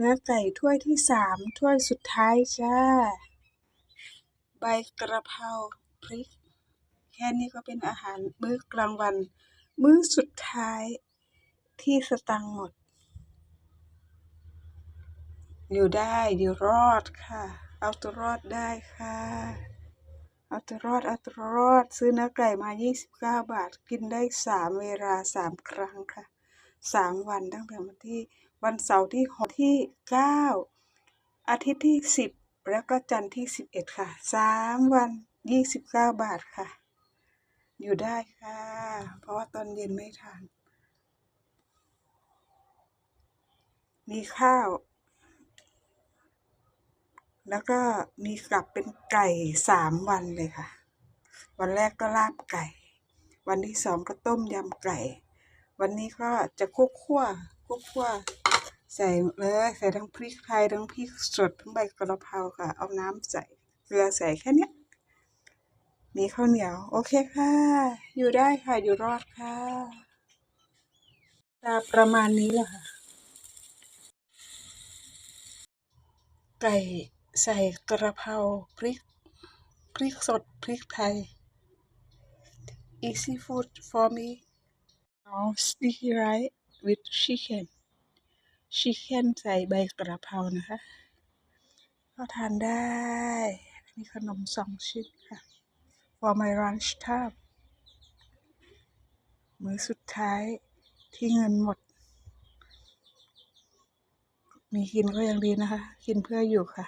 เนื้อไก่ถ้วยที่สามถ้วยสุดท้ายจ้า ใบกระเพราพริก แค่นี้ก็เป็นอาหารมื้อกลางวัน มื้อสุดท้ายที่สตังหมด อยู่ได้อยู่รอดค่ะ เอาตัวรอดได้ค่ะ เอาตัวรอดเอาตัวรอด ซื้อเนื้อไก่มา 29 บาท กินได้สามเวลาสามครั้งค่ะสามวันตั้งแต่วันที่ วันเสาร์ที่หกที่ 9 อาทิตย์ที่ 10 แล้วก็จันทร์ที่ 11 ค่ะสามวัน 29 บาทค่ะ อยู่ได้ค่ะ เพราะว่าตอนเย็นไม่ทาน มีข้าว แล้วก็มีกลับเป็นไก่สามวันเลยค่ะ วันแรกก็ลาบไก่ วันที่สองก็ต้มยำไก่ วันนี้ก็จะคั่วคั่วคั่วคั่ว ใส่เลยใส่ทั้งพริกไทยทั้งพริกสดทั้งใบกระเพราค่ะ เอาน้ำใส่เกลือใส่แค่เนี้ยมีข้าวเหนียว โอเคค่ะ อยู่ได้ค่ะ อยู่รอดค่ะตาประมาณนี้แหละค่ะ ไก่ใส่กระเพราพริก พริกสด พริกไทย easy food for me now sticky rice with chicken ชิคเก้นใส่ใบกระเพรานะคะ ก็ทานได้มีขนมสองชิ้นค่ะ for my lunch time มื้อสุดท้ายที่เงินหมด มีกินก็ยังดีนะคะ กินเพื่ออยู่ค่ะ